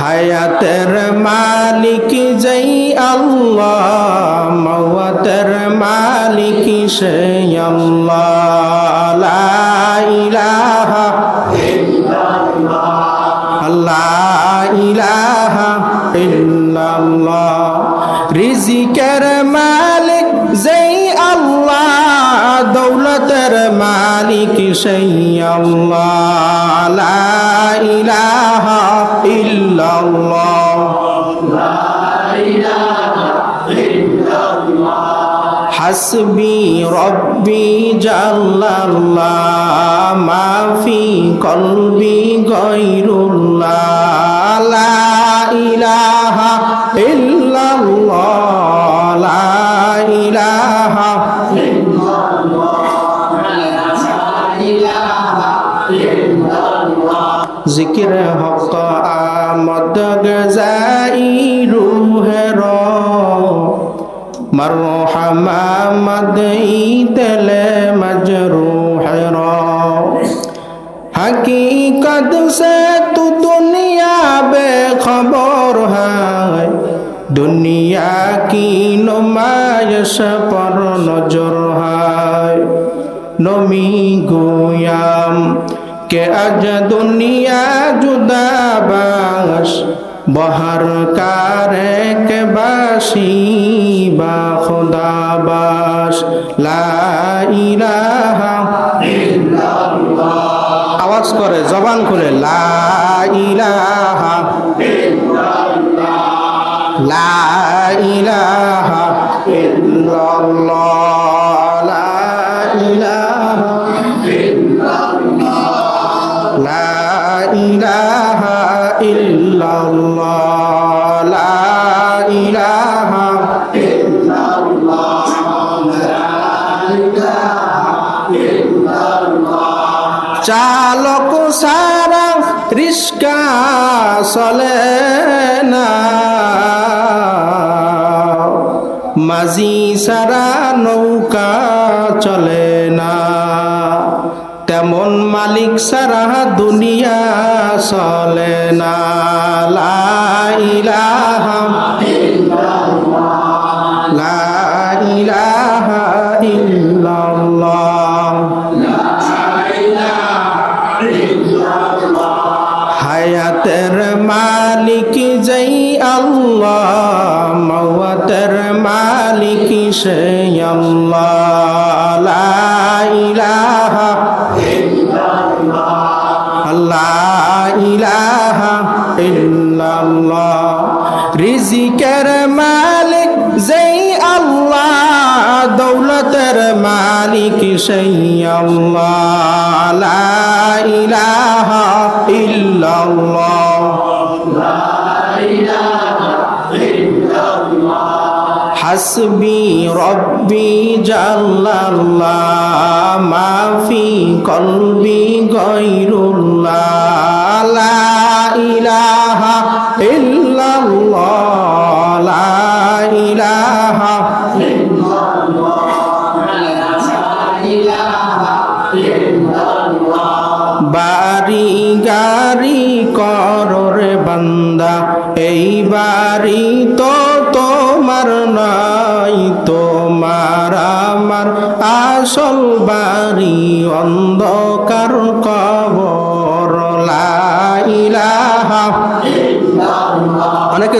হায়াতের মালিক যেই আল্লাহ, মওয়াতের মালিক সেই আল্লাহ। লা ইলাহা আল্লাহ ইলাহা ইল্লাল্লাহ। রিজিকের মালিক যেই আল্লাহ, দৌলতের মালিক সেই আল্লাহ। লা illallah Hasbi Rabbi Jallallah Ma fi qalbi ghairullah এসে পর নজর হায়। নমি গুয়াম, কে আজ দুনিয়া জুদাবাস বহার কারে কে বাসি বা খোদাবাস লাইলাহা আওয়াজ করে, জবান খুলে লাইলাহা লাইলাহা ইল্লাল্লাহ। মাঝি সারা নৌকা চলে না। তেমন মালিক সারা দুনিয়া চলে না। সেই আল্লাহ ইলাহা আল্লাহ, ইলাহা ইল্লাল্লাহ। রিজিকের মালিক যেই আল্লাহ, দৌলতের মালিক সেই আল্লাহ। ইলাহা ইল্লাল্লাহ। হাসবি রব্বি জাল্লাল্লাহ মাফি কলবি গৈরু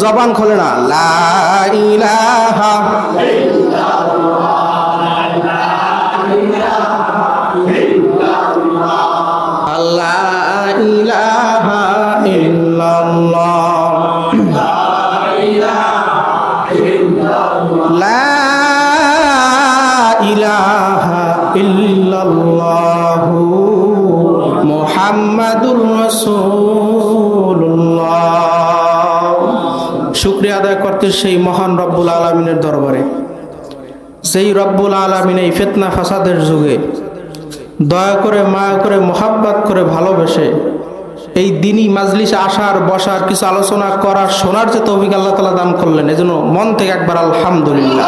জবান খোলে না। আল্লাহ ইলাহা করতে সেই মহান রব্বুল আলমিনের দরবারে সেই রব্বুল আলমিন এই ফেতনা ফাসাদের যুগে দয়া করে, মায়া করে, মোহাব্বত করে ভালোবেসে এই দিনই মাজলিসে আসার, বসার, কিছু আলোচনা করার, শোনার যে তৌফিক আল্লাহ তালা দান করলেন, এজন্য মন থেকে একবার আলহামদুলিল্লাহ।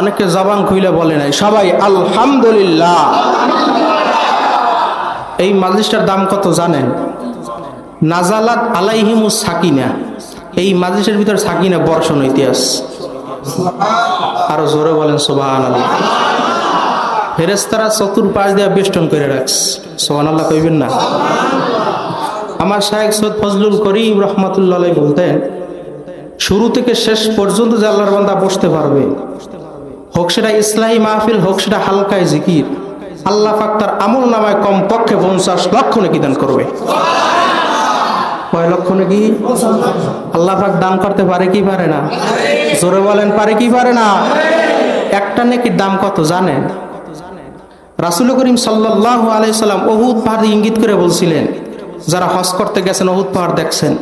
অনেকে জবান খুইলে বলে নাই, সবাই আলহামদুলিল্লাহ। এই মাজলিসটার দাম কত জানেন? নাজালাত আলাইহিমু সাকিনা। এই মাজলিসের ভিতর সাকিনা বর্ষণ ইতিহাস। আরও জোরে বলেন সোবাহান আল্লাহ ফেরেস্তারা চতুর পাশ দিয়ে বেষ্টন করে রাখস সোহান আল্লাহ কইবেন না। আমার শাহেক সৈয়দ ফজলুল করিম রহমতুল্লাহ বলতেন, শুরু থেকে শেষ পর্যন্ত যে আল্লাহর বান্দা বসতে পারবে, হোক সেটা ইসলাহী মাহফিল, হোক সেটা হালকায় জিকির, আল্লাহ পাক তার আমল নামায় কমপক্ষে পঞ্চাশ লক্ষ নাকি দান করবে। কয় লক্ষ নাকি? আল্লাহ পাক দান করতে পারে কি পারে না? জোরে বলেন, পারে কি পারে না? একটা নাকি দাম কত জানেন? রাসুল করিম সাল্লাহ আলাইসাল্লাম অহুদ পাহাড় ইঙ্গিত করে বলছিলেন, যারা হজ করতে গেছেন অহুদ পাহাড় দেখছেন।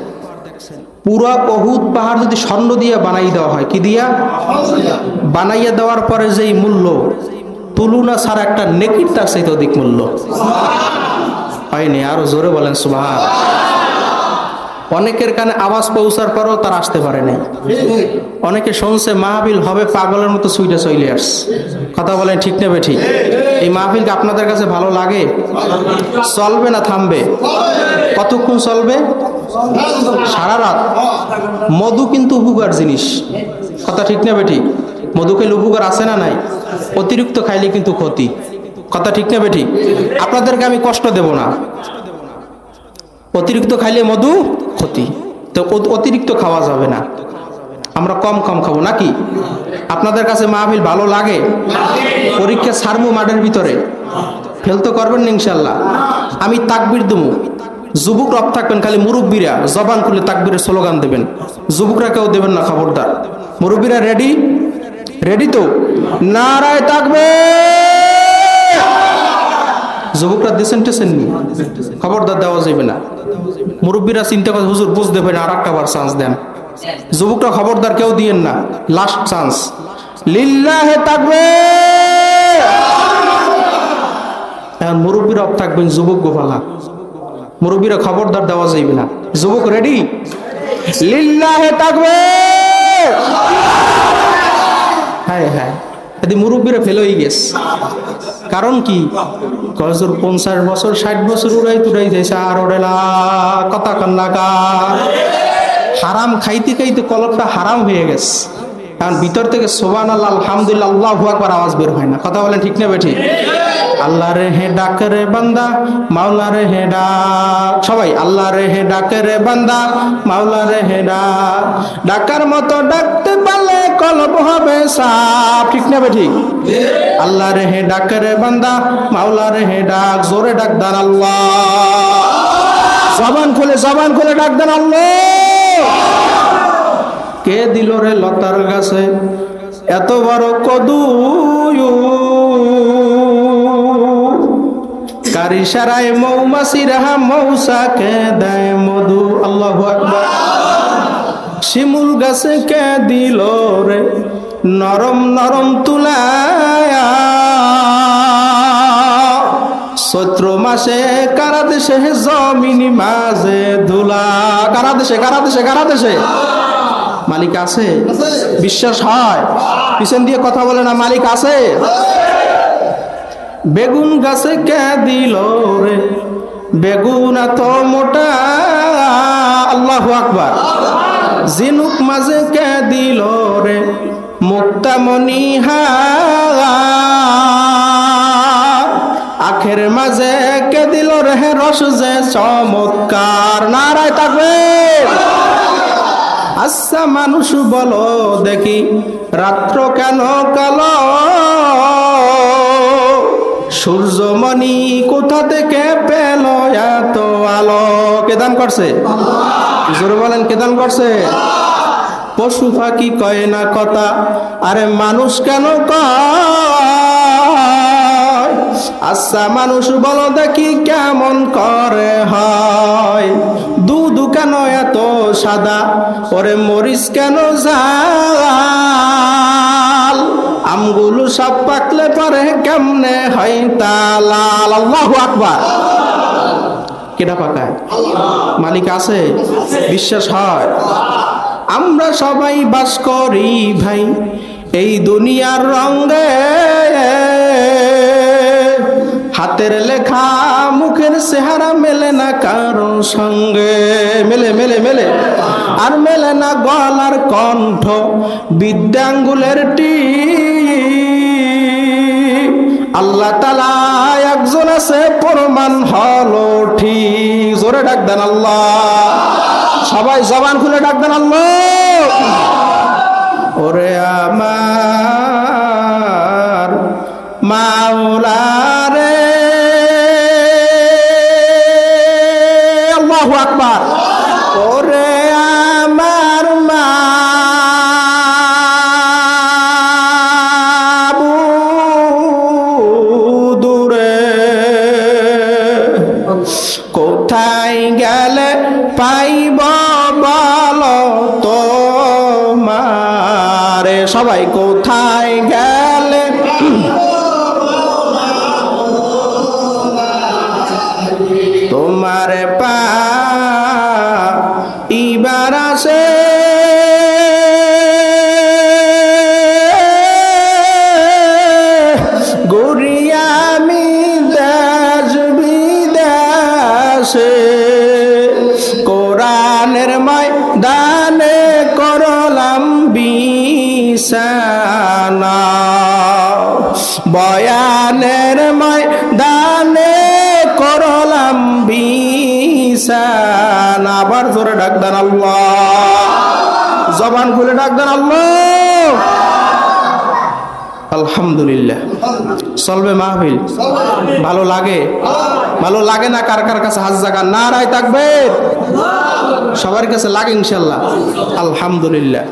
পুরো অহুদ পাহাড় যদি স্বর্ণ দিয়ে বানাই দেওয়া হয়, কি দিয়া? বানাইয়া দেওয়ার পরে যেই মূল্য, তুলনা ছাড়া একটা নেকির তার চাইতে অধিক মূল্য। হয়নি, আরও জোরে বলেন সুবাহ অনেকের কানে আওয়াজ পৌঁছার পরও তার আসতে পারে নাই। অনেকে শুনছে মাহবিল হবে, পাগলের মতো সুইটে চলে আস। কথা বলেন ঠিক নেবে ঠিক এই মাহফিলকে আপনাদের কাছে ভালো লাগে? চলবে না থামবে? কতক্ষণ চলবে? সারা রাত। মধু কিন্তু উপকার জিনিস। কথা ঠিক নেবে ঠিক মধু খেলে উপকার আছে না নাই? অতিরিক্ত খাইলে কিন্তু ক্ষতি। কথা ঠিক নেবে ঠিক আপনাদেরকে আমি কষ্ট দেব না। অতিরিক্ত খাইলে মধু ক্ষতি। তো অতিরিক্ত খাওয়া যাবে না। আমরা কম কম খাব নাকি? আপনাদের কাছে মাহফিল ভালো লাগে? পরীক্ষা সারমু মাঠের ভিতরে। ফেল তো করবেন না ইনশাল্লাহ আমি তাকবির দেবো যুবক রব থাকবেন, খালি মুরব্বীরা জবান খুলে তাকবিরের স্লোগান দেবেন। যুবকরা কেউ দেবেন না খবরদার। মুরব্বীরা রেডি রেডি তো? নারায় থাকবে যুবকরা দিয়েছেন টেছেন খবরদার দেওয়া যাবে না। মুরব্বীরা চিন্তা করে, হুজুর, বুঝতে পারেন আর একটা বার চান্স দেন। যুবকরা খবরদার কেউ দিয়েন না লাস্ট চান্স লিল্লাহে থাকবে এখন মুরব্বীরা থাকবেন যুবক গোপালা। মুরব্বীরা খবরদার দেওয়া যাইবে না। যুবক রেডি লিল্লাহে থাকবে হ্যাঁ হ্যাঁ। মুরব্বীরা ফেল হয়ে গেছে। কারণ কি? কজর পঞ্চাশ বছর, ষাট বছর উড়াই তুড়াই যাইছে, আর ওরেলা কথা কান্নাকার হারাম খাইতে খাইতে কলপটা হারাম হয়ে গেছে। কারণ ভিতর থেকে সোবান আল্লাহ আলহামদুলিল্লাহ, আল্লাহ আকবার আওয়াজ বের হয় না। কথা বলেন ঠিক না বেঠিক আল্লাহ রে হে ডাক রে বান্দা, মাওলা রে হে ডাক। সবাই, আল্লাহ রে হে ডাক রে বান্দা, মাওলা রে হে ডাক। ডাকার মতো ডাকতে পারলে কলব হবে সাপ ঠিক না বেঠিক আল্লাহ রে হে ডাক রে বান্দা, মাওলা রে হে ডাক। জোরে ডাক দান আল্লাহ। জবান খুলে জবান খুলে ডাক দেন আল্লাহ। কে দিল রে লতার গাছে? এত বড় কদু কারি সারায় মৌমাছি রাহা মৌসাকে দেয় মধু। আল্লাহ শিমুল গাছে কে দিল রে নরম নরম তুলায়া? চৈত্র মাসে কারা দেশে জমিনি মাঝে ধুলা? কারা দেশে কারা দেশে কারা দেশে? মালিক আছে? বিশ্বাস হয়? পিছন দিয়ে কথা বলে না মালিক আছে? বেগুন গাছে কে দিল রে? বেগুন এত মোটা। আল্লাহ আকবার। জিনুক মাঝে কে দিল রে? মুক্তামণি হা আখের মাঝে কে দিল রে? রস যে চমৎকার। নারায় থাকবে আচ্ছা মানুষ বলো দেখি, রাত্র কেন কালো? সূর্যমণি কোথা থেকে পেল এত আলো? কেদান করছে? জোরে বলেন কেদান করছে? পশু পাখি কয় না কথা? আরে মানুষ কেন কয়? আচ্ছা মানুষ বলো দেখি কেমন করে হয়। দুধ কেন এত সাদা? ওরে মরিচ কেন জাল? আমগুলো সব পাকলে পরে কেমনে হয় তালাল আল্লাহু আকবার। কেটা পাকায় মালিক আছে? বিশ্বাস হয়? আমরা সবাই বাস করি ভাই, এই দুনিয়ার রঙ্গে হাতের লেখা মুখের চেহারা মেলে না কারও সঙ্গে। মেলে মেলে মেলে। আর মেলে না গলার কণ্ঠ, বিদ্যাঙ্গুলের টি আল্লাহ তালা একজন আছে, প্রমাণ হলো ঠিক। জোরে ডাক দেন আল্লাহ। সবাই জবান খুলে ডাক দেন আল্লাহ। ওরে আমার মারে সবাই বয়ানের ময়দানে করলাম বিছানা আবার জোরে ডাক দেন আল্লাহ। জবান খুলে ডাক দেন আল্লাহ। আলহামদুলিল্লাহ। চলবে মাহফিল। ভালো লাগে? ভালো লাগে না কার কার কাছে হাজ জায়গা না রায় থাকবে সবার কাছে লাগে ইনশাল্লাহ আলহামদুলিল্লাহ।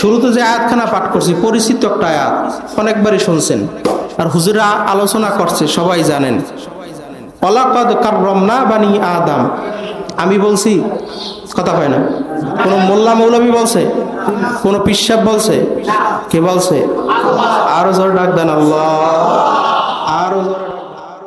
শুরুতে যে আয়াতখানা পাঠ করছি, পরিচিত একটা আয়াত। অনেকবারই শুনছেন। আর হুজুরা আলোচনা করছে, সবাই জানেন। অলাকদ কাররমনা বানি আদম। আমি বলছি, কথা হয় না। কোনো মোল্লা মৌলবি বলছে? কোনো পিসাব বলছে? কে বলছে? আরও জোর ডাক দেন আল্লাহ। আরও জোরে